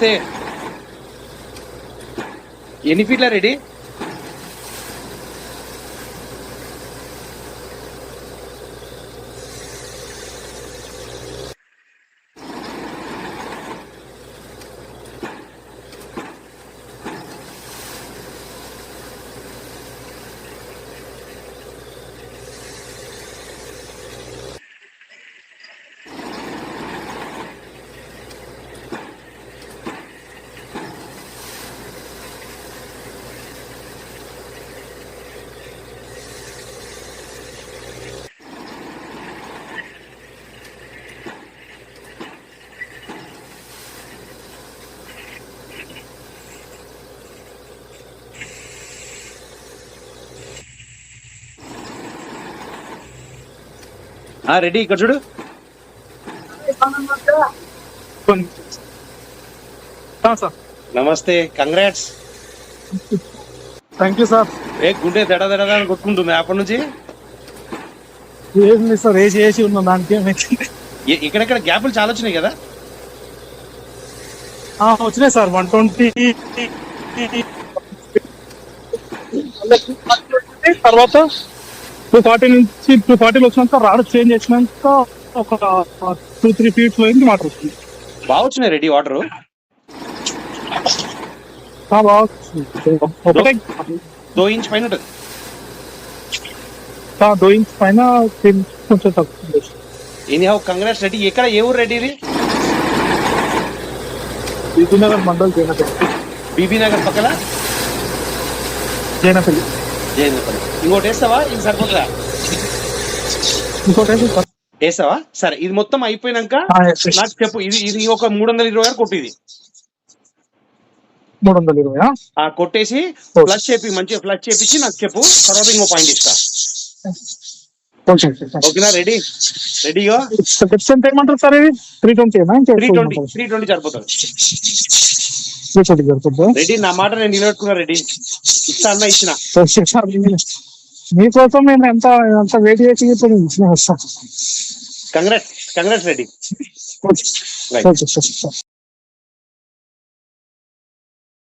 నమస్తే ఎన్ని ఫీట్లా ready? Ready ఇక్కడ చూడు. Sir. Namaste congrats. Thank you sir. ఏ గుండె దడ దడ అని కొట్టుకుంటుంది అప్పటి నుంచి? ఏం లేదు సార్ ఏసి ఏసి ఉన్న దానికి ఇక్కడెక్కడ గ్యాప్లు చాలా వచ్చినాయి కదా? ఆ, వచ్చినాయి సార్ వన్ ట్వంటీ. తర్వాత టూ ఫార్టీ నుంచి టూ ఫార్టీలో వచ్చినాక రాడ్ చేంజ్ చేసినాక ఒక టూ త్రీ ఫీట్స్ పోయింది వాటర్ వస్తుంది. బాగా వచ్చినాయి రెడీ వాటర్? బాగా. ఒకటే దో ఇంచ్ పైన ఉంటుంది. టూ ఇంచ్ పైన కొంచెం తక్కువ ఎనీ హౌ కంగ్రాట్స్ రెడీ ఎక్కడ ఏ ఊరు రెడీ ఇది? విజయనగర్ మండల్ జైనపల్లి. బీబీ నగర్ పక్కన? జైనపల్లి. ఇంకోటి వేస్తావా ఇది సరిపోతుందా? ఇంకోటి ఏంటి సార్? వేస్తావా? సరే ఇది మొత్తం అయిపోయినాక. నాకు చెప్పు ఇది ఇది ఒక మూడు వందల ఇరవై కొట్టు ఇది. మూడు వందల ఇరవై ఆ కొట్టేసి. ఫ్లష్ చేపి మంచిగా ఫ్లష్ చేపించి నాకు చెప్పు తర్వాత ఇంకో పాయింట్ ఇస్తా. ఓకే ఓకేనా? రెడీ? రెడీగా ఎంత ఏమంటారు సార్ ఇది? Three twenty three twenty three twenty సరిపోతుంది. త్రీ ట్వంటీ జరుగుతుంది రెడీ నా మాట నేను నిలబెట్టుకున్నా రెడీ. ఇస్తా అన్న ఇచ్చిన. మీకోసం నేను ఎంత ఎంత వెయిట్ చేసి ఇప్పుడు ఇచ్చిన congrats congrats ready. Okay okay sir